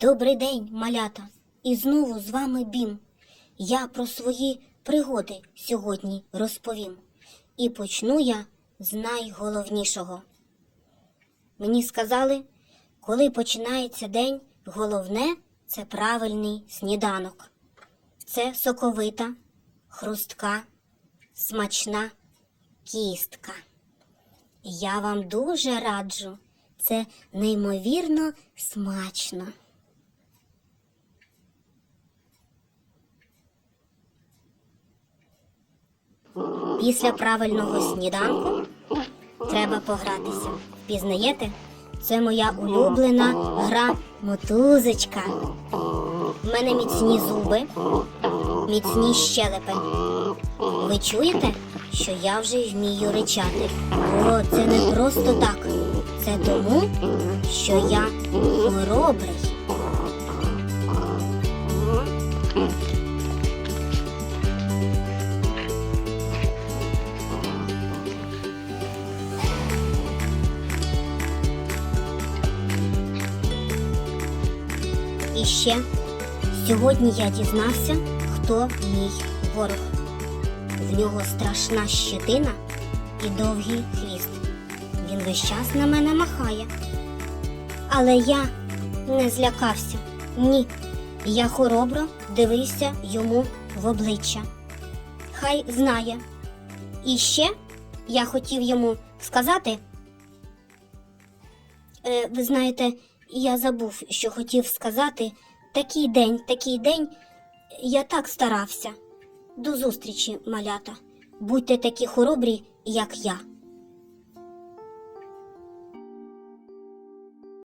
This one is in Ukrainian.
Добрий день, малята, і знову з вами Бім. Я про свої пригоди сьогодні розповім. І почну я з найголовнішого. Мені сказали, коли починається день, головне це правильний сніданок. Це соковита, хрустка, смачна кістка. Я вам дуже раджу. Це неймовірно смачно. Після правильного сніданку треба погратися. Впізнаєте? Це моя улюблена гра мотузочка. В мене міцні зуби, міцні щелепи. Ви чуєте, що я вже вмію ричати? О, це не просто так. Це тому, що я хоробрий. І ще сьогодні я дізнався, хто мій ворог. В нього страшна щетина і довгий хвіст. Він весь час на мене махає. Але я не злякався. Ні. Я хоробро дивився йому в обличчя. Хай знає. І ще я хотів йому сказати. Е, ви знаєте, я забув, що хотів сказати. Такий день, такий день. Я так старався. До зустрічі, малята. Будьте такі хоробрі, як я.